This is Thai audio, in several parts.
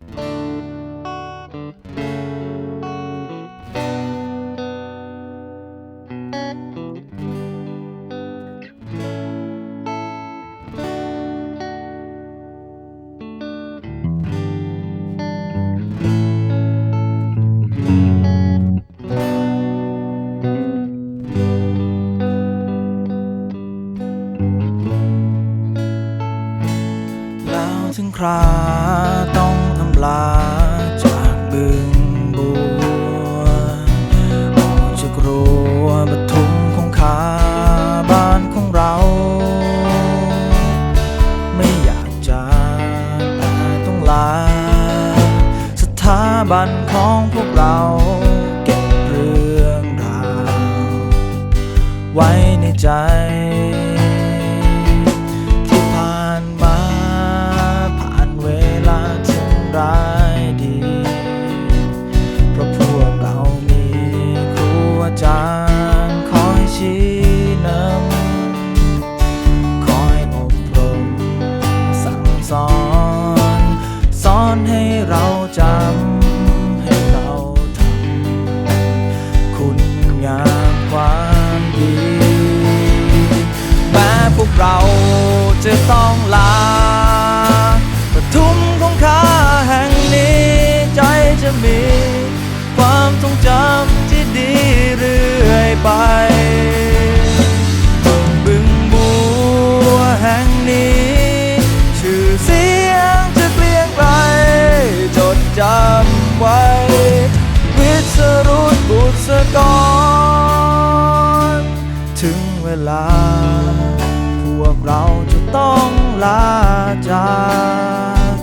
แล้วถึงครา บันของพวกเราเก็บเรื่องราว ไว้ในใจ เราจะต้องลาปทุมของข้าแห่งนี้ใจจะมี ความทรงจำที่ดีเรื่อยไปบึงบัวแห่งนี้ ชื่อเสียงจะเกลียงไกลจดจำไว้ วิสรุตบุษกรถึงเวลา ต้องลาจาก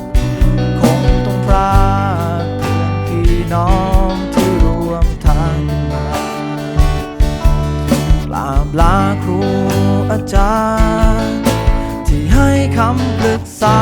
คงต้องพรากเพื่อนพี่น้องที่รวมทางมากราบลาครูอาจารย์ ที่ให้คำปรึกษา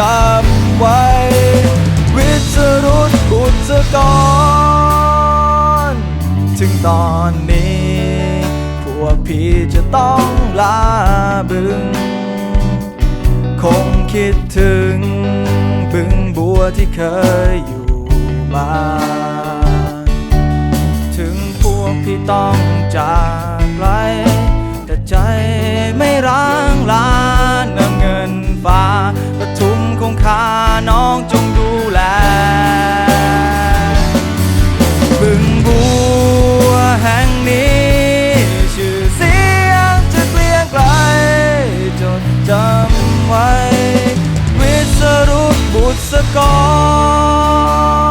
จำไว้ วิสรุตบุษกร ถึงตอนนี้ พวกพี่จะต้องลาบึง คงคิดถึง บึงบัวที่เคยอยู่มา ถึงพวกพี่ต้องจากไกลแต่ใจไม่ร้า บึงบัวแห่งนี้ ชื่อเสียงจะเกลียงไกล จดจำไว้ วิสรุตบุตรสกร